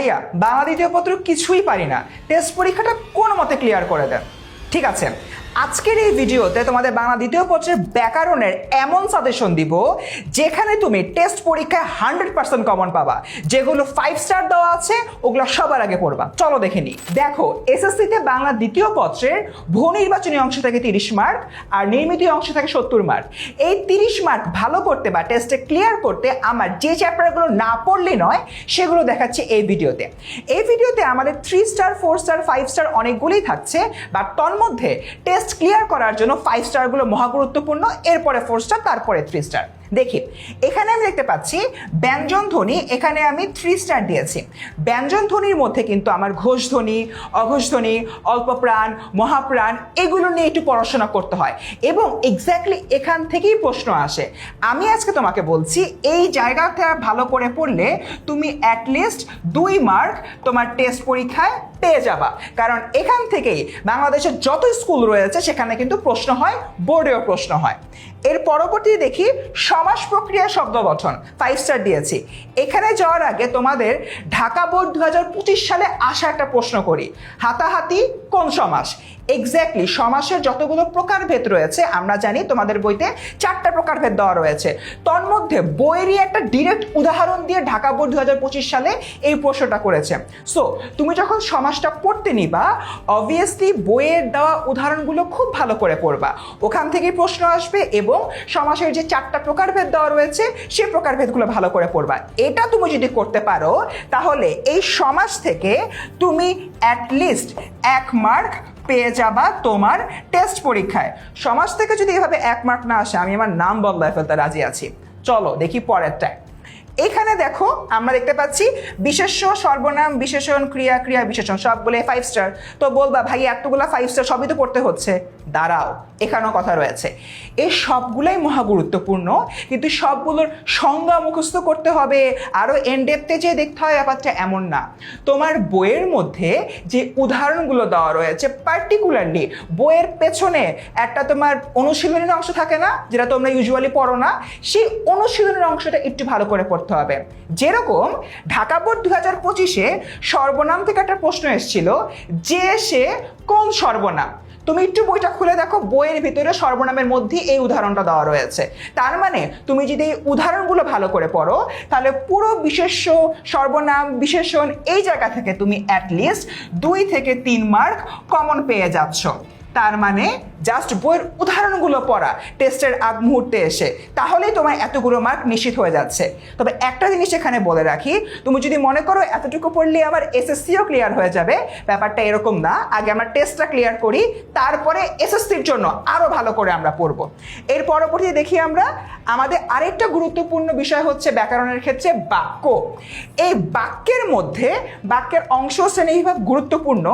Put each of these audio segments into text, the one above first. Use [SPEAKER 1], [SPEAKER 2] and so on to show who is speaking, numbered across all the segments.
[SPEAKER 1] ভাইয়া বাংলা দ্বিতীয় পত্র কিছুই পারি না। টেস্ট পরীক্ষাটা কোনো মতে ক্লিয়ার করে দেন? ঠিক আছে। আজকের এই ভিডিওতে তোমাদের বাংলা দ্বিতীয় পত্রের ব্যাকরণের এমন সাজেশন দিব, যেখানে তুমি টেস্ট পরীক্ষায় হান্ড্রেড পার্সেন্ট কমন পাবা। যেগুলো ফাইভ স্টার দেওয়া আছে, ওগুলো সবার আগে পড়বা। চলো দেখে নি দেখো, এসএসসিতে বাংলা দ্বিতীয় পত্রের ভূ নির্বাচনী অংশ থেকে তিরিশ মার্ক, আর নির্মিত অংশ থেকে সত্তর মার্ক। এই তিরিশ মার্ক ভালো করতে বা টেস্টে ক্লিয়ার করতে আমার যে চ্যাপ্টারগুলো না পড়লে নয়, সেগুলো দেখাচ্ছি এই ভিডিওতে। এই ভিডিওতে আমাদের three star four star five star অনেকগুলোই থাকছে বা তন্মধ্যে টেস্ট ক্লিয়ার করার জন্য ফাইভ স্টারগুলো মহা গুরুত্বপূর্ণ, এরপরে ফোর স্টার তারপরে থ্রি স্টার দেখি, এখানে আমি দেখতে পাচ্ছি, ব্যঞ্জন ধ্বনি, এখানে আমি থ্রি স্টার দিয়েছি। ব্যঞ্জন ধ্বনির মধ্যে কিন্তু আমার ঘোষ ধ্বনি, অঘোষ ধ্বনি অল্পপ্রাণ মহাপ্রাণ এগুলো নিয়ে একটু পড়াশোনা করতে হয়। এবং এক্স্যাক্টলি এখান থেকেই প্রশ্ন আসে, আমি আজকে তোমাকে বলছি, এই জায়গাটা ভালো করে পড়লে তুমি অ্যাটলিস্ট দুই মার্ক তোমার টেস্ট পরীক্ষায় পেয়ে যাবা। কারণ এখান থেকেই বাংলাদেশের যত স্কুল রয়েছে, সেখানে কিন্তু প্রশ্ন হয়, বোর্ডেও প্রশ্ন হয়। এর পরবর্তী দেখি সমাস প্রক্রিয়া শব্দ গঠন ফাইভ স্টার দিয়েছি। এখানে যাওয়ার আগে তোমাদের ঢাকা বোর্ড দু হাজার পঁচিশ সালে আসা একটা প্রশ্ন করি, হাতাহাতি কোন সমাস? এক্স্যাক্টলি সমাসের যতগুলো প্রকারভেদ রয়েছে, আমরা জানি তোমাদের বইতে চারটা প্রকারভেদ দেওয়া রয়েছে। তন্মধ্যে বইয়েরই একটা ডিরেক্ট উদাহরণ দিয়ে ঢাকা বোর্ড দু হাজার পঁচিশ সালে এই প্রশ্নটা করেছে। সো তুমি যখন সমাসটা পড়তে নিবা অবভিয়াসলি বইয়ের দেওয়া উদাহরণগুলো খুব ভালো করে পড়বা। ওখান থেকেই প্রশ্ন আসবে এবং সমাসের যে চারটা প্রকারভেদ দেওয়া রয়েছে সেই প্রকারভেদগুলো ভালো করে পড়বা। এটা তুমি যদি করতে পারো, তাহলে এই সমাজ থেকে তুমি অ্যাটলিস্ট এক মার্ক পেয়ে যাবা তোমার টেস্ট পরীক্ষায়। সমাজ থেকে যদি এভাবে এক মার্ক না আসে, আমি আমার নাম বদলায় ফেলতে রাজি আছি। চলো, দেখি পরেরটায় এখানে দেখো, আমরা দেখতে পাচ্ছি বিশেষ্য, সর্বনাম, বিশেষণ, ক্রিয়া ক্রিয়া, বিশেষণ সবগুলো ফাইভ স্টার তো বলবা, ভাই, এতগুলো ফাইভ স্টার সবই তো পড়তে হচ্ছে। দাঁড়াও, এখানেও কথা রয়েছে। এই সবগুলোই মহা গুরুত্বপূর্ণ, কিন্তু সবগুলোর সংজ্ঞা মুখস্থ করতে হবে। আরও এনডেপতে যে দেখতে হয়, ব্যাপারটা এমন না। তোমার বইয়ের মধ্যে যে উদাহরণগুলো দেওয়া রয়েছে পার্টিকুলারলি বইয়ের পেছনে একটা তোমার অনুশীলনের অংশ থাকে না, যেটা তোমরা ইউজুয়ালি পড়ো না, সেই অনুশীলনের অংশটা একটু ভালো করে পড়তে হবে। যেরকম ঢাকা বোর্ড দু হাজার পঁচিশে সর্বনাম থেকে একটা প্রশ্ন এসেছিল, যে সে কোন সর্বনাম? তুমি একটু বইটা খুলে দেখো, বইয়ের ভিতরে সর্বনামের মধ্যে এই উদাহরণটা দেওয়া রয়েছে। তার মানে তুমি যদি এই উদাহরণগুলো ভালো করে পড়ো, তাহলে পুরো বিশেষ্য, সর্বনাম, বিশেষণ এই জায়গা থেকে তুমি অ্যাটলিস্ট দুই থেকে তিন মার্ক কমন পেয়ে যাচ্ছ। তার মানে জাস্ট বইয়ের উদাহরণগুলো পড়া, টেস্টের আগ মুহূর্তে এসে, তাহলেই তোমার এতগুলো মার্ক নিশ্চিত হয়ে যাচ্ছে। তবে একটা জিনিস এখানে বলে রাখি, তুমি যদি মনে করো এতটুকু পড়লে আমার এসএসসিও ক্লিয়ার হয়ে যাবে, ব্যাপারটা এরকম না। আগে আমরা টেস্টটা ক্লিয়ার করি, তারপরে এসএসসির জন্য আরও ভালো করে আমরা পড়ব। এর পরবর্তী দেখি আমরা, আমাদের আরেকটা গুরুত্বপূর্ণ বিষয় হচ্ছে ব্যাকরণের ক্ষেত্রে বাক্য। এই বাক্যের মধ্যে বাক্যের অংশ শ্রেণীবিভাগ গুরুত্বপূর্ণ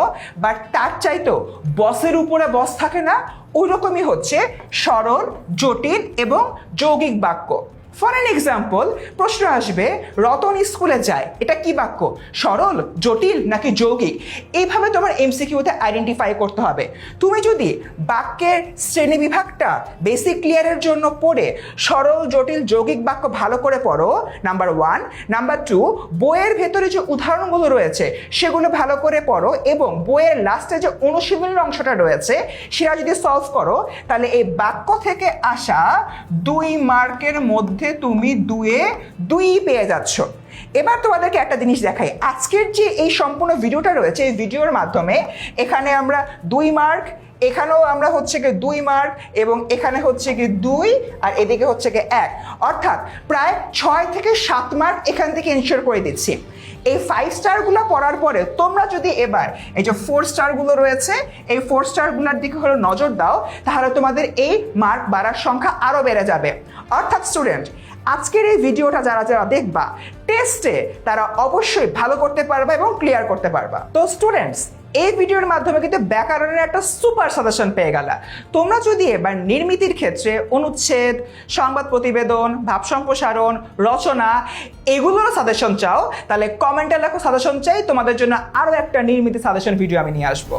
[SPEAKER 1] বাট তার চাইতেও বসের উপরে বস থাকে না ওই রকমই হচ্ছে সরল জটিল এবং যৌগিক বাক্য। ফর অ্যান এক্সাম্পল প্রশ্ন আসবে, রতন স্কুলে যায়। এটা কি বাক্য? সরল, জটিল নাকি যৌগিক? এইভাবে তোমার এমসিকিউতে আইডেন্টিফাই করতে হবে। তুমি যদি বাক্যের শ্রেণি বিভাগটা বেসিক ক্লিয়ারের জন্য পড়ে সরল, জটিল, যৌগিক বাক্য ভালো করে পড়ো নাম্বার ওয়ান নাম্বার টু বইয়ের ভেতরে যে উদাহরণগুলো রয়েছে, সেগুলো ভালো করে পড়ো এবং বইয়ের লাস্টে যে অনুশীলনের অংশটা রয়েছে, সেটা যদি সলভ করো, তাহলে এই বাক্য থেকে আসা দুই মার্কের মধ্যে তুমি দুয়ে দুই পেয়ে যাচ্ছ। এবার তোমাদেরকে একটা জিনিস দেখাই। আজকের যে এই সম্পূর্ণ ভিডিওটা রয়েছে, এই ভিডিওর মাধ্যমে এখানে আমরা দুই মার্ক, এখানেও আমরা হচ্ছে গিয়ে দুই মার্ক এবং এখানে হচ্ছে গিয়ে দুই আর এদিকে হচ্ছে গিয়ে এক। অর্থাৎ প্রায় ছয় থেকে সাত মার্ক এখান থেকে ইনশিওর করে দিচ্ছি। এই ফাইভ স্টারগুলো পড়ার পরে তোমরা যদি এবার এই যে ফোর স্টারগুলো রয়েছে, এই ফোর স্টারগুলোর দিকে হলো নজর দাও, তাহলে তোমাদের এই মার্ক বাড়ার সংখ্যা আরও বেড়ে যাবে। অর্থাৎ স্টুডেন্ট আজকের এই ভিডিওটা যারা যারা দেখবা টেস্টে তারা অবশ্যই ভালো করতে পারবা এবং ক্লিয়ার করতে পারবা। তো স্টুডেন্টস এই ভিডিওর মাধ্যমে কিন্তু ব্যাকরণের একটা সুপার সাজেশন পেয়ে গেলা। তোমরা যদি এবার নির্মিতির ক্ষেত্রে অনুচ্ছেদ, সংবাদ প্রতিবেদন, ভাব সম্প্রসারণ, রচনা, এগুলোরও সাজেশন চাও, তাহলে কমেন্টে লেখো সাজেশন চাই, তোমাদের জন্য আরও একটা নির্মিতি সাজেশন ভিডিও আমি নিয়ে আসব।